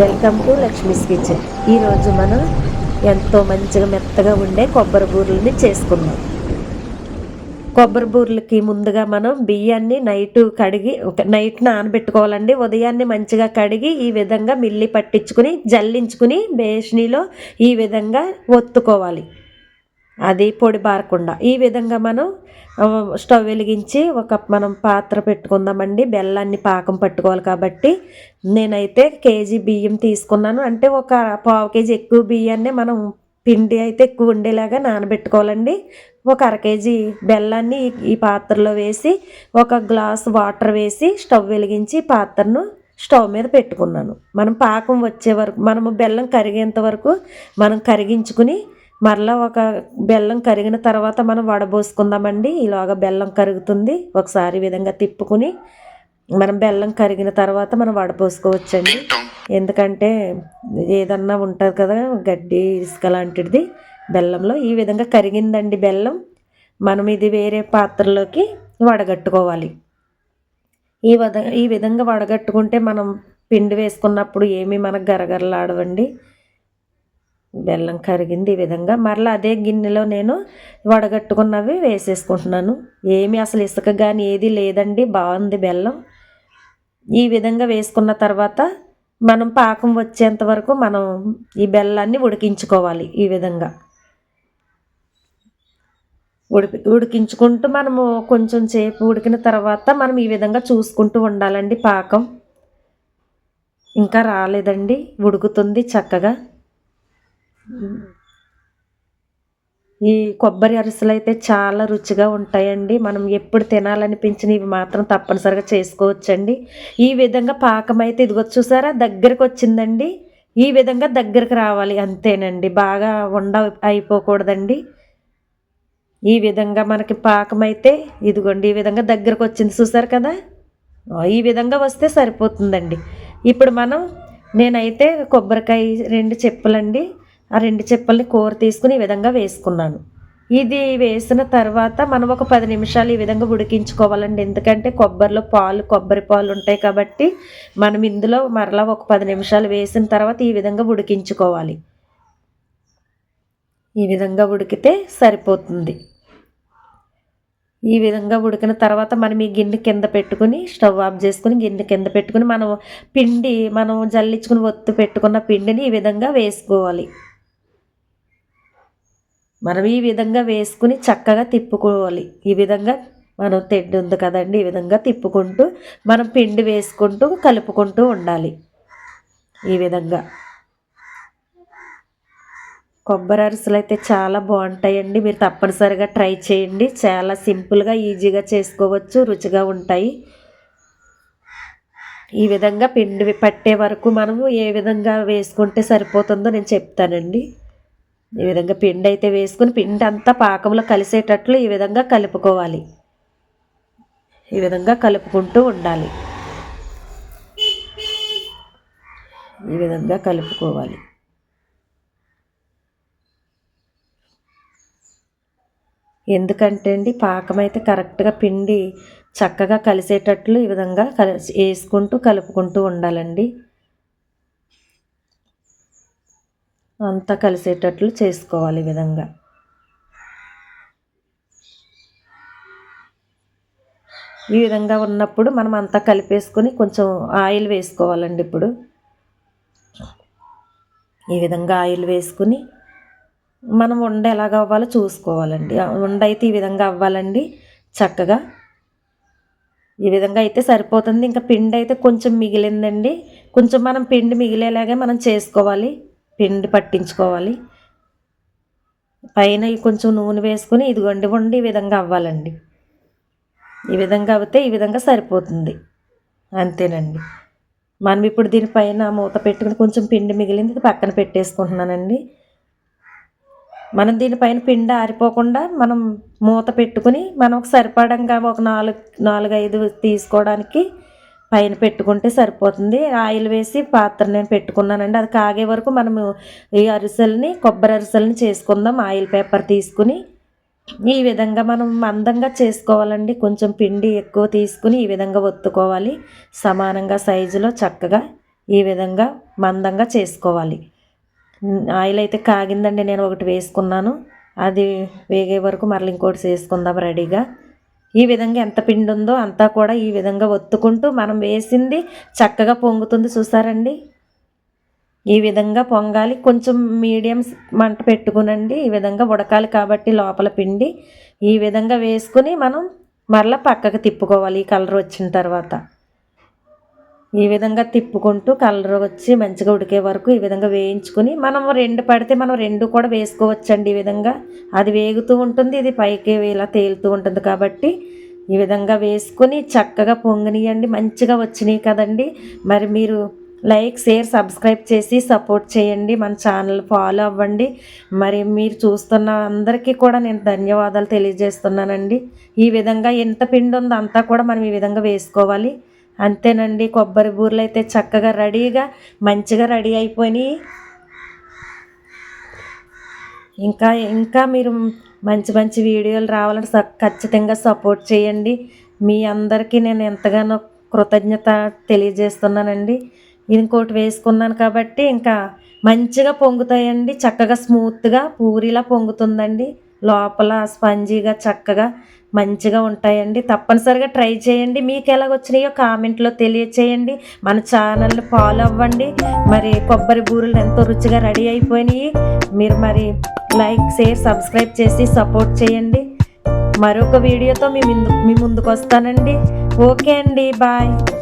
Welcome to Lakshmi's kitchen. ఈరోజు మనం ఎంతో మంచిగా మెత్తగా ఉండే కొబ్బరి బూరెలని చేసుకుందాం. కొబ్బరి బూరెలకి ముందుగా మనం బియ్యాన్ని నైట్ కడిగి ఒక నైట్ నానబెట్టుకోవాలండి. ఉదయాన్నే మంచిగా కడిగి ఈ విధంగా మిల్లి పట్టించుకుని జల్లించుకుని బేషనీలో ఈ విధంగా ఒత్తుకోవాలి. అది పొడి బారకుండా. ఈ విధంగా మనం స్టవ్ వెలిగించి ఒక మనం పాత్ర పెట్టుకుందామండి. బెల్లాన్ని పాకం పట్టుకోవాలి కాబట్టి నేనైతే కేజీ బియ్యం తీసుకున్నాను. అంటే ఒక పావు కేజీ ఎక్కువ బియ్యాన్ని మనం పిండి అయితే ఎక్కువ ఉండేలాగా నానబెట్టుకోవాలండి. ఒక అర కేజీ బెల్లాన్ని ఈ- ఈ పాత్రలో వేసి ఒక గ్లాస్ వాటర్ వేసి స్టవ్ వెలిగించి పాత్రను స్టవ్ మీద పెట్టుకున్నాను. మనం పాకం వచ్చే వరకు మనము బెల్లం కరిగేంత వరకు మనం కరిగించుకుని మరలా ఒక బెల్లం కరిగిన తర్వాత మనం వడబోసుకుందామండి. ఈలోగా బెల్లం కరుగుతుంది. ఒకసారి విధంగా తిప్పుకుని మనం బెల్లం కరిగిన తర్వాత మనం వడపోసుకోవచ్చండి ఎందుకంటే ఏదన్నా ఉంటుంది కదా గడ్డి ఇసుక లాంటిది బెల్లంలో. ఈ విధంగా కరిగిందండి బెల్లం. మనం ఇది వేరే పాత్రలోకి వడగట్టుకోవాలి. ఈ విధ ఈ విధంగా వడగట్టుకుంటే మనం పిండి వేసుకున్నప్పుడు ఏమీ మనకు గరగరలాడవండి. బెల్లం కరిగింది ఈ విధంగా. మరలా అదే గిన్నెలో నేను వడగట్టుకున్నవి వేసేసుకుంటున్నాను. ఏమి అసలు ఇసుక కానీ ఏది లేదండి బాగుంది బెల్లం. ఈ విధంగా వేసుకున్న తర్వాత మనం పాకం వచ్చేంత వరకు మనం ఈ బెల్లాన్ని ఉడికించుకోవాలి ఈ విధంగా. ఉడికి ఉడికించుకుంటూ మనము కొంచెం సేపు ఉడికిన తర్వాత మనం ఈ విధంగా చూసుకుంటూ ఉండాలండి పాకం. ఇంకా రాలేదండి ఉడుకుతుంది చక్కగా. ఈ కొబ్బరి అరిసెలు అయితే చాలా రుచిగా ఉంటాయండి. మనం ఎప్పుడు తినాలనిపించిన ఇవి మాత్రం తప్పనిసరిగా చేసుకోవచ్చండి. ఈ విధంగా పాకం అయితే ఇదిగో చూసారా దగ్గరకు వచ్చిందండి. ఈ విధంగా దగ్గరకు రావాలి అంతేనండి. బాగా ఉండ అయిపోకూడదండి. ఈ విధంగా మనకి పాకం అయితే ఇదిగోండి ఈ విధంగా దగ్గరకు వచ్చింది చూసారు కదా? ఈ విధంగా వస్తే సరిపోతుందండి. ఇప్పుడు మనం నేనైతే కొబ్బరికాయ రెండు చెప్పులండి. ఆ రెండు చెప్పల్ని కూర తీసుకుని ఈ విధంగా వేసుకున్నాను. ఇది వేసిన తర్వాత మనం ఒక పది నిమిషాలు ఈ విధంగా ఉడికించుకోవాలండి. ఎందుకంటే కొబ్బరిలో పాలు కొబ్బరి పాలు ఉంటాయి కాబట్టి మనం ఇందులో మరలా ఒక పది నిమిషాలు వేసిన తర్వాత ఈ విధంగా ఉడికించుకోవాలి. ఈ విధంగా ఉడికితే సరిపోతుంది. ఈ విధంగా ఉడికిన తర్వాత మనం ఈ గిన్నె కింద పెట్టుకుని స్టవ్ ఆఫ్ చేసుకుని గిన్నె కింద పెట్టుకుని మనం పిండి మనం జల్లించుకుని ఒత్తు పెట్టుకున్న పిండిని ఈ విధంగా వేసుకోవాలి. మనం ఈ విధంగా వేసుకుని చక్కగా తిప్పుకోవాలి. ఈ విధంగా మనం తెడ్డు ఉంది కదండి ఈ విధంగా తిప్పుకుంటూ మనం పిండి వేసుకుంటూ కలుపుకుంటూ ఉండాలి. ఈ విధంగా. కొబ్బరి అరిసెలు అయితే చాలా బాగుంటాయండి. మీరు తప్పనిసరిగా ట్రై చేయండి. చాలా సింపుల్గా ఈజీగా చేసుకోవచ్చు రుచిగా ఉంటాయి. ఈ విధంగా పిండి పట్టే వరకు మనము ఏ విధంగా వేసుకుంటే సరిపోతుందో నేను చెప్తానండి. ఈ విధంగా పిండి అయితే వేసుకుని పిండి అంతా పాకంలో కలిసేటట్లు ఈ విధంగా కలుపుకోవాలి. ఈ విధంగా కలుపుకుంటూ ఉండాలి. ఈ విధంగా కలుపుకోవాలి. ఎందుకంటే అండి పాకం అయితే కరెక్ట్గా పిండి చక్కగా కలిసేటట్లు ఈ విధంగా కలిసి వేసుకుంటూ కలుపుకుంటూ ఉండాలండి. అంతా కలిసేటట్లు చేసుకోవాలి ఈ విధంగా. ఈ విధంగా ఉన్నప్పుడు మనం అంతా కలిపేసుకొని కొంచెం ఆయిల్ వేసుకోవాలండి ఇప్పుడు. ఈ విధంగా ఆయిల్ వేసుకుని మనం ఉండ ఎలాగ అవ్వాలో చూసుకోవాలండి. ఉండ అయితే ఈ విధంగా అవ్వాలండి చక్కగా. ఈ విధంగా అయితే సరిపోతుంది. ఇంకా పిండి అయితే కొంచెం మిగిలిందండి. కొంచెం మనం పిండి మిగిలేలాగే మనం చేసుకోవాలి. పిండి పట్టించుకోవాలి. పైన కొంచెం నూనె వేసుకొని ఇదిగొండి వండి ఈ విధంగా అవ్వాలండి. ఈ విధంగా అవుతే ఈ విధంగా సరిపోతుంది. అంతేనండి. మనం ఇప్పుడు దీనిపైన మూత పెట్టుకుని కొంచెం పిండి మిగిలింది పక్కన పెట్టేసుకుంటున్నానండి. మనం దీనిపైన పిండి ఆరిపోకుండా మనం మూత పెట్టుకుని మనం సరిపడంగా ఒక నాలుగు నాలుగు ఐదు తీసుకోవడానికి పైన పెట్టుకుంటే సరిపోతుంది. ఆయిల్ వేసి పాత్ర నేను పెట్టుకున్నానండి. అది కాగే వరకు మనము ఈ అరిసెల్ని కొబ్బరి అరిసెల్ని చేసుకుందాం. ఆయిల్ పేపర్ తీసుకుని ఈ విధంగా మనం మందంగా చేసుకోవాలండి. కొంచెం పిండి ఎక్కువ తీసుకుని ఈ విధంగా ఒత్తుకోవాలి. సమానంగా సైజులో చక్కగా ఈ విధంగా మందంగా చేసుకోవాలి. ఆయిల్ అయితే కాగిందండి. నేను ఒకటి వేసుకున్నాను. అది వేగే వరకు మరలా ఇంకోటి చేసుకుందాం రెడీగా. ఈ విధంగా ఎంత పిండి ఉందో అంతా కూడా ఈ విధంగా ఒత్తుకుంటూ మనం వేసింది చక్కగా పొంగుతుంది చూసారండి? ఈ విధంగా పొంగాలి. కొంచెం మీడియం మంట పెట్టుకునండి. ఈ విధంగా ఉడకాలి కాబట్టి లోపల పిండి. ఈ విధంగా వేసుకుని మనం మరలా పక్కకు తిప్పుకోవాలి ఈ కలర్ వచ్చిన తర్వాత. ఈ విధంగా తిప్పుకుంటూ కలర్ వచ్చి మంచిగా ఉడికే వరకు ఈ విధంగా వేయించుకుని మనం రెండు పడితే మనం రెండు కూడా వేసుకోవచ్చండి ఈ విధంగా. అది వేగుతూ ఉంటుంది ఇది పైకి ఇలా తేలుతూ ఉంటుంది కాబట్టి ఈ విధంగా వేసుకుని చక్కగా పొంగనియండి మంచిగా వచ్చినాయి కదండి. మరి మీరు లైక్ షేర్ సబ్స్క్రైబ్ చేసి సపోర్ట్ చేయండి మన ఛానల్ ఫాలో అవ్వండి. మరి మీరు చూస్తున్న అందరికీ కూడా నేను ధన్యవాదాలు తెలియజేస్తున్నానండి. ఈ విధంగా ఎంత పిండి ఉందో అంతా కూడా మనం ఈ విధంగా వేసుకోవాలి. అంతేనండి కొబ్బరి బూరెలు అయితే చక్కగా రెడీగా మంచిగా రెడీ అయిపోయినాయి. ఇంకా ఇంకా మీరు మంచి మంచి వీడియోలు రావాలని స- ఖచ్చితంగా సపోర్ట్ చేయండి. మీ అందరికీ నేను ఎంతగానో కృతజ్ఞత తెలియజేస్తున్నానండి. ఇంకోటి వేసుకున్నాను కాబట్టి ఇంకా మంచిగా పొంగుతాయండి చక్కగా స్మూత్గా పూరిలా పొంగుతుందండి. లోపల స్పంజీగా చక్కగా మంచిగా ఉంటాయండి. తప్పనిసరిగా ట్రై చేయండి. మీకు ఎలాగ వచ్చినాయో కామెంట్లో తెలియచేయండి. మన ఛానల్ని ఫాలో అవ్వండి. మరి కొబ్బరి బూరెలు ఎంతో రుచిగా రెడీ అయిపోయినాయి. మీరు మరి లైక్ షేర్ సబ్స్క్రైబ్ చేసి సపోర్ట్ చేయండి. మరొక వీడియోతో మీ ముందు మీ ముందుకు వస్తానండి ఓకే అండి. బాయ్.